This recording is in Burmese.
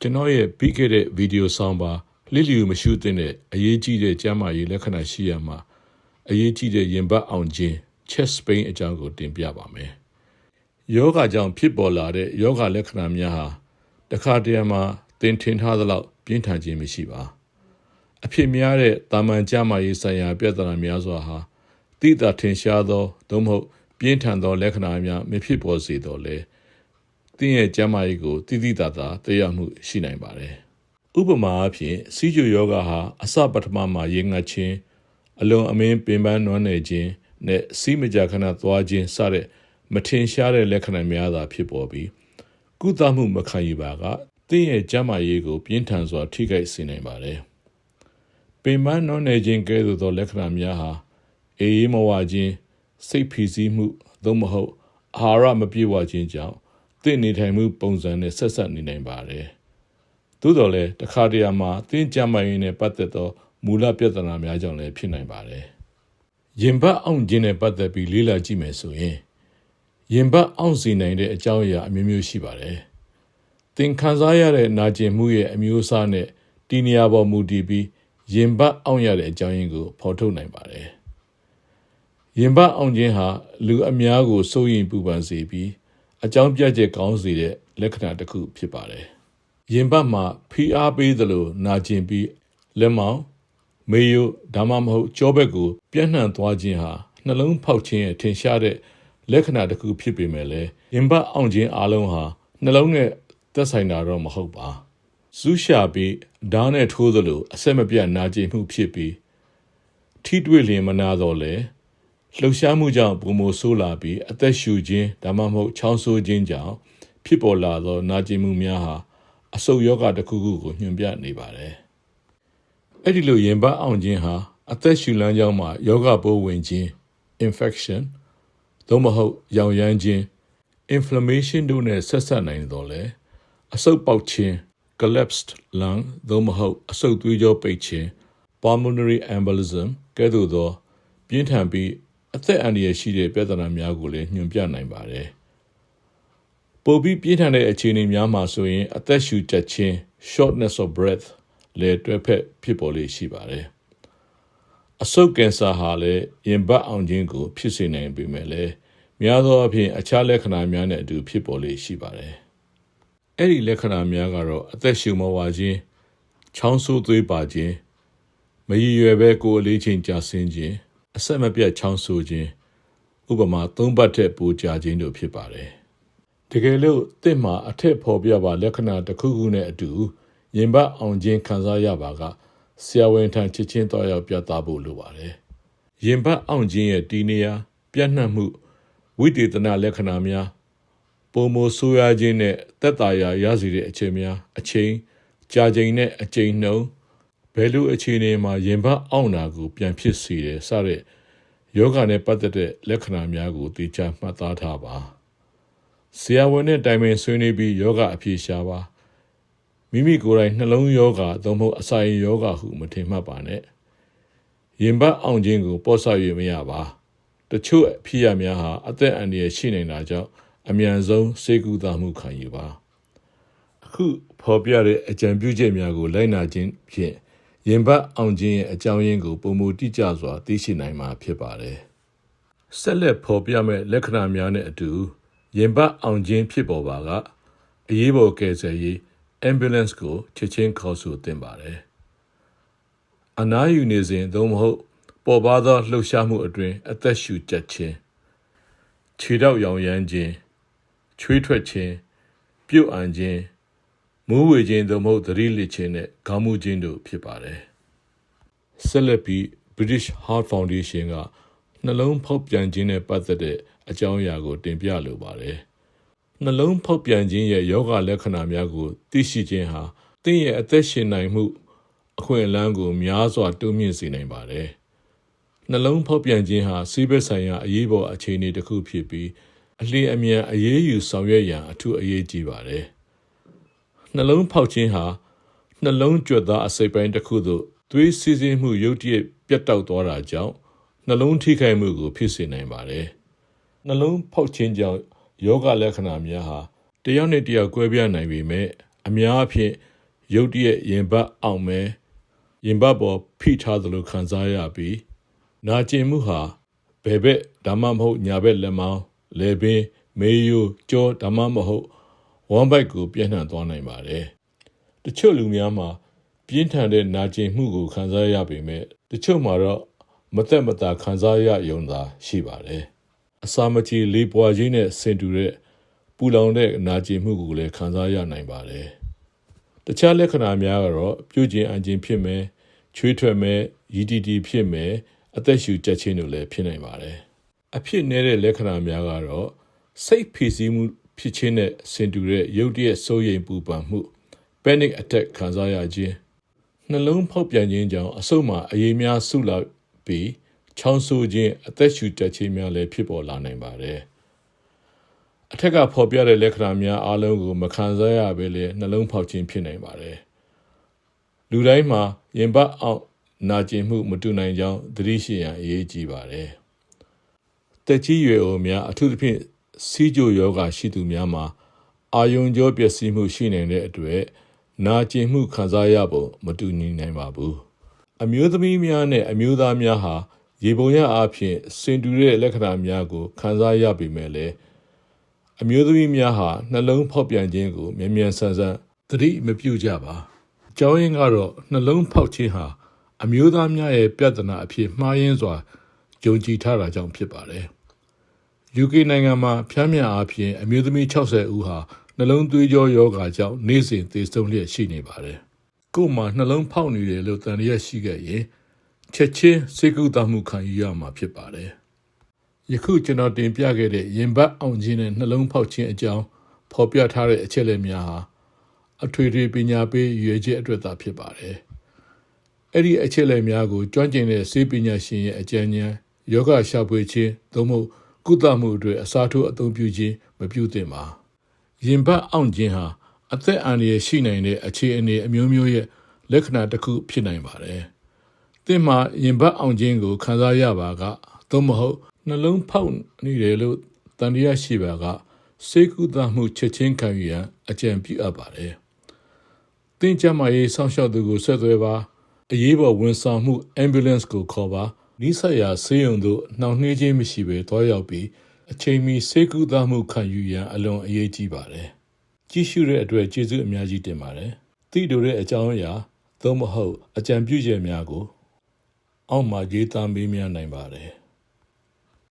ကျွန်တော်ရဲ့ပြီးခဲ့တဲ့ဗီဒီယိုဆောင်ပါလစ်လျူမရှုသင့်တဲ့အရေးကြီးတဲ့ကျန်းမာရေးလက္ခဏာရှိရမှာအရေးကြီးတဲ့ရင်ဘတ်အောင်ခြင်း chest pain အကြောင်းကိုတင်ပြပါမယ်။ယောဂကြောင့်ဖြစ်ပေါ်လာတဲ့ယောဂလက္ခဏာများဟာတခါတရံမှာသင်ထင်ထားသလောက်ပြင်းထန်ခြင်းမရှိပါ။အဖြစ်များတဲ့တာမန်ကျန်းမာရေးဆိုင်ရာပြဿနာများစွာဟာတိတာထင်ရှားသောသို့မဟုတ်ပြင်းထန်သောလက္ခဏာများမဖြစ်ပေါ်စေတော့လေ။ တင်းရဲ့ကျန်းမာရေးကိုတိတိတတ်တာတည်ရောက်မှုရှိနိုင်ပါတယ်။ဥပမာအဖြစ်စီဂျူယောဂဟာအစပထမမှာရေငတ်ခြင်းအလွန်အမင်းပင်ပန်းနွမ်းနယ်ခြင်းနဲ့စီးမကြခဏသွားခြင်းစတဲ့မထင်ရှားတဲ့လက္ခဏာများသာဖြစ်ပေါ်ပြီးကုသမှုမခံယူပါကတင်းရဲ့ကျန်းမာရေးကိုပြင်းထန်စွာထိခိုက်စေနိုင်ပါတယ်။ပင်ပန်းနွမ်းနယ်ခြင်းကဲ့သို့သောလက္ခဏာများဟာအေးအေးမဝခြင်းစိတ်ဖိစီးမှုသို့မဟုတ်အာဟာရမပြည့်ဝခြင်းကြောင့်တ င့်နေထိုင်မှုပုံစံနဲ့ဆက်ဆက်နေနိုင်ပါတယ်။သို့တော်လည်းတစ်ခါတရံမှာတင်းကြမ်းမာရေးနဲ့ပတ်သက်သောမူလပြဿနာများကြောင့်လည်းဖြစ်နိုင်ပါတယ်။ရင်ဘတ်အောင်ခြင်းနဲ့ပတ်သက်ပြီးလေ့လာကြည့်မယ်ဆိုရင်ရင်ဘတ်အောင်စီနိုင်တဲ့အကြောင်းအရာအမျိုးမျိုးရှိပါတယ်။သင်ခံစားရတဲ့နာကျင်မှုရဲ့အမျိုးအစားနဲ့တီနေရာပေါ်မူတည်ပြီးရင်ဘတ်အောင်ရတဲ့အကြောင်းရင်းကိုဖော်ထုတ်နိုင်ပါတယ်။ရင်ဘတ်အောင်ခြင်းဟာလူအများကိုစိုးရိမ်ပူပန်စေပြီး အကြောင်းပြချက်ကောင်းစေတဲ့လက္ခဏာတစ်ခုဖြစ်ပါတယ်။ရင်ဘတ်မှာဖိအားပေးသလိုနာကျင်ပြီးလက်မောင်းမေယိုဒါမှမဟုတ်ကြောဘက်ကိုပြန့်နှံ့သွားခြင်းဟာနှလုံးဖောက်ခြင်းရဲ့ထင်ရှားတဲ့လက္ခဏာတစ်ခုဖြစ်ပေမဲ့လည်းရင်ဘတ်အောင်ခြင်းအလုံးဟာနှလုံးနဲ့သက်ဆိုင်တာတော့မဟုတ်ပါ။ဇူးရှာပြီးဓာတ်နဲ့ထိုးသလိုအဆက်မပြတ်နာကျင်မှုဖြစ်ပြီးထိတွေ့လျင်မနာတော့လေ လှုပ်ရှားမှုကြောင့်ပုံမဆိုးလာပြီးအသက်ရှူခြင်းဒါမှမဟုတ်ချောင်းဆိုးခြင်းကြောင့်ဖြစ်ပေါ်လာသောနာကျင်မှုများဟာအဆုတ်ယောဂတစ်ခုခုကိုညွှန်ပြနေပါတယ်။အဲ့ဒီလိုရင်ပတ်အောင်ခြင်းဟာအသက်ရှူလမ်းကြောင်းမှာယောဂပိုးဝင်ခြင်း infection သို့မဟုတ်ရောင်ရမ်းခြင်း inflammation တို့နဲ့ဆက်ဆက်နိုင်တော့လေအဆုတ်ပေါက်ခြင်း collapsed lung သို့မဟုတ်အဆုတ်သွေးကြောပိတ်ခြင်း pulmonary embolism ကဲ့သို့သော ပြင်းထန်ပြီး အသက်အန္တရာယ်ရှိတဲ့ပြဿနာများကိုလည်းညွှန်ပြနိုင်ပါတယ်။ပိုပြီးပြင်းထန်တဲ့အခြေအနေများမှာဆိုရင် အသက်ရှူတက်ခြင်း shortness of breath လည်းတွဲဖက်ဖြစ်ပေါ်လေရှိပါတယ်။အဆုတ်ကင်ဆာဟာလည်းရင်ဘတ်အောင်ခြင်းကို ဖြစ်စေနိုင်ပေမဲ့လည်းများသောအားဖြင့်အခြားလက္ခဏာများနဲ့အတူဖြစ်ပေါ်လေရှိပါတယ်။အဲ့ဒီလက္ခဏာများကတော့အသက်ရှူမဝါခြင်းချောင်းဆိုးသွေးပါခြင်းမရည်ရွယ်ပဲကိုယ်အလေးချိန်ကြာဆင်းခြင်း အဆက်မပြတ်ချောင်းဆိုးခြင်းဥပမာသုံးပတ်ထက်ပိုကြာခြင်းတို့ဖြစ်ပါတယ်။တကယ်လို့တင့်မှာအထက်ဖော်ပြပါလက္ခဏာတစ်ခုခုနဲ့အတူရင်ဘတ်အောင်ခြင်းခံစားရပါကဆရာဝန်ထံချစ်ချင်းတော်ရောက်ပြသဖို့လိုပါတယ်။ရင်ဘတ်အောင်ခြင်းရဲ့တီနေယာပြန့်နှံ့မှုဝိတေသနာလက္ခဏာများပုံမဆိုးရခြင်းနဲ့တက်တာရာရစီတဲ့အချိန်များအချိန်ကြာချိန်နဲ့အချိန်နှုံး ဘယ်လိုအခြေအနေမှာရင်ဘတ်အောင်တာကိုပြန်ဖြစ်စေတယ်စတဲ့ယောဂနဲ့ပတ်သက်တဲ့လက္ခဏာများကိုသိချမှတ်သားထားပါဆရာဝန်နဲ့တိုင်ပင်ဆွေးနွေးပြီးယောဂအဖြေရှာပါမိမိကိုယ်တိုင်နှလုံးယောဂသို့မဟုတ်အစာရင်ယောဂဟုမထင်မှတ်ပါနဲ့ရင်ဘတ်အောင်ခြင်းကိုပေါ့ဆ၍မရပါတချို့အဖြစ်ရများဟာအသက်အန္တရာယ်ရှိနေတာကြောင့်အမြန်ဆုံးစေကူတာမှုခံယူပါအခုဖော်ပြတဲ့အကြံပြုချက်များကိုလိုက်နာခြင်းဖြင့် ရင်ဘတ်အောင်ခြင်းရဲ့အကြောင်းရင်းကိုပုံမူတိကျစွာသိရှိနိုင်မှာဖြစ်ပါတယ်ဆက်လက်ဖော်ပြမဲ့လက္ခဏာများနဲ့အတူရင်ဘတ်အောင်ခြင်းဖြစ်ပေါ်ပါကအရေးပေါ်ကယ်ဆယ်ရေး ambulance ကိုချက်ချင်းခေါ်ဆိုသင့်ပါတယ်အနားယူနေစဉ်သို့မဟုတ်ပေါ်ပါသောလှုပ်ရှားမှုအတွင်းအသက်ရှူကျက်ခြင်းခြေထောက်ရောင်ရမ်းခြင်းချွေးထွက်ခြင်းပြုတ်အန်ခြင်း မူးဝေခြင်းသို့မဟုတ်သတိလစ်ခြင်းနဲ့ခေါင်းမူခြင်းတို့ဖြစ်ပါတယ်ဆက်လက်ပြီး British Heart Foundation ကနှလုံးဖောက်ပြန်ခြင်းနဲ့ပတ်သက်တဲ့အကြောင်းအရာကို တင်ပြလိုပါတယ်နှလုံးဖောက်ပြန်ခြင်းရဲ့ယောဂလက္ခဏာများကို သိရှိခြင်းဟာသင်ရဲ့အသက်ရှင်နိုင်မှု အခွင့်အလမ်းကိုများစွာတိုးမြင့်စေနိုင်ပါတယ်။နှလုံးဖောက်ပြန်ခြင်းဟာစီးပက်ဆိုင်ရာအရေးပေါ်အခြေအနေတစ်ခုဖြစ်ပြီးအလင်းအမြန်အရေးယူဆောင်ရွက်ရန်အထူးအရေးကြီးပါတယ်။ နှလုံးဖောက်ခြင်းဟာနှလုံးကြွက်သားအစိပ်ပိုင်းတစ်ခုသို့သွေးစီးဆင်းမှုရုတ်တရက်ပြတ်တောက်သွားတာကြောင့်နှလုံးထိခိုက်မှုကိုဖြစ်စေနိုင်ပါတယ်။နှလုံးဖောက်ခြင်းကြောင့်ယောဂလက္ခဏာများဟာတယောက်နဲ့တယောက်ကွဲပြားနိုင်ပေမဲ့အများအဖြစ်ရုတ်တရက်ရင်ဘတ်အောင်မဲရင်ဘတ်ပေါ်ဖိထားသလိုခံစားရပြီးနာကျင်မှုဟာဘယ်ဘက်ဒါမှမဟုတ်ညာဘက်လက်မောင်းလေပင်မေးယိုကြောဒါမှမဟုတ် ဝမ်ဘိုက်ကိုပြန့်နှံ့သွားနိုင်ပါတယ်တချို့လူများမှာပြင်းထန်တဲ့နာကျင်မှုကိုခံစားရပေမဲ့တချို့မှာတော့မသက်မသာခံစားရယုံသာရှိပါတယ်အစာမချေလေးပွားခြင်းနဲ့ဆင်တူတဲ့ပူလောင်တဲ့နာကျင်မှုကိုလည်းခံစားရနိုင်ပါတယ်တခြားလက္ခဏာများကတော့ပြုတ်ကျင်အန်ကျင်ဖြစ်မယ်ချွေးထွက်မယ်ရည်တီတီဖြစ်မယ်အသက်ရှူကြက်ချင်းတို့လည်းဖြစ်နိုင်ပါတယ်အဖြစ်နေတဲ့လက္ခဏာများကတော့စိတ်ဖိစီးမှု ဖြစ်ခြင်းနဲ့ဆင်တူတဲ့ရုတ်တရက်စိုးရိမ်ပူပန်မှု panic attack ခံစားရခြင်းနှလုံးဖောက်ပြန်ခြင်းကြောင့်အဆုတ်မှာအရေးများဆုလာပြီးချောင်းဆိုးခြင်းအသက်ရှူကြက်ချင်းများလည်းဖြစ်ပေါ်လာနိုင်ပါတယ်အထက်ကဖော်ပြတဲ့လက္ခဏာများအားလုံးကိုမခံစားရဘဲလေနှလုံးဖောက်ခြင်းဖြစ်နိုင်ပါတယ်။လူတိုင်းမှာရင်ပတ်အောင်နာကျင်မှုမတူနိုင်ကြောင်းသတိရှိရန်အရေးကြီးပါတယ်။တက်ကြီးရွယ်အိုများအထူးသဖြင့် စီးကြိုယောဂရှိသူများမှာအာယုံကြောပျက်စီးမှုရှိနိုင်တဲ့အတွက်နာကျင်မှုခံစားရပုံမတူညီနိုင်ပါဘူး။အမျိုးသမီးများနဲ့အမျိုးသားများဟာရေပုံရအားဖြင့်စင်တူတဲ့လက္ခဏာများကိုခံစားရပေမဲ့လည်းအမျိုးသမီးများဟာနှလုံးဖောက်ပြန်ခြင်းကိုမြန်မြန်ဆန်ဆန်သတိမပြုကြပါအကြောင်းရင်းကတော့နှလုံးဖောက်ခြင်းဟာအမျိုးသားများရဲ့ပြဿနာအဖြစ်မှားယွင်းစွာယုံကြည်ထားတာကြောင့်ဖြစ်ပါတယ် UK နိုင်ငံမှာဖျားမြအားဖြင့်အမျိုးသမီး60ဦးဟာနှလုံးသွေးကြောယောဂါကြောင့်နေ့စဉ်သေဆုံးလျက်ရှိနေပါတယ်ကို့မှာနှလုံးဖောက်နေတယ်လို့တန်ရရရှိခဲ့ရင်ချက်ချင်းစေကုသမှုခံယူရမှာဖြစ်ပါတယ်ယခုကျွန်တော်တင်ပြခဲ့တဲ့ရင်ဘတ်အောင်ခြင်းနဲ့နှလုံးဖောက်ခြင်းအကြောင်းဖော်ပြထားတဲ့အချက်အလက်များဟာအထွေထွေပညာပေးရည်ရွယ်ချက်အတွက်သာဖြစ်ပါတယ်။အဲ့ဒီအချက်အလက်များကိုကျွမ်းကျင်တဲ့စေပညာရှင်ရဲ့အကြံဉာဏ်ယောဂရှာဖွေခြင်းသို့မဟုတ် ကုသမှုအတွက်အစားထိုးအသုံးပြုခြင်းမပြုသင့်ပါ။ရင်ဘတ်အောင်ခြင်းဟာအသက်အန္တရာယ်ရှိနိုင်တဲ့အခြေအနေအမျိုးမျိုးရဲ့လက္ခဏာတစ်ခုဖြစ်နိုင်ပါတယ်။သင်မှာရင်ဘတ်အောင်ခြင်းကိုခံစားရပါကသို့မဟုတ်နှလုံးဖောက်နေတယ်လို့တန်တရားရှိပါကစေကုသမှုချက်ချင်းခံယူရန်အကြံပြုအပ်ပါတယ်။သင်ကြမ်းမာရေးစောင့်ရှောက်သူကိုဆက်သွယ်ပါအရေးပေါ်ဝန်ဆောင်မှု ambulance ကိုခေါ်ပါ နိဆက်ရာဆေးရုံသို့နှောင့်နှေးခြင်းမရှိဘဲတွားရောက်ပြီးအချိန်မီစေကုသမှုခံယူရန်အလွန်အရေးကြီးပါတယ်။ကြည့်ရှုတဲ့အတွက်ကျေးဇူးအများကြီးတင်ပါတယ်။သိတို့တဲ့အကြောင်းအရာသို့မဟုတ်အကြံပြုချက်များကိုအောက်မှာရေးသားမေးမြန်းနိုင်ပါတယ်။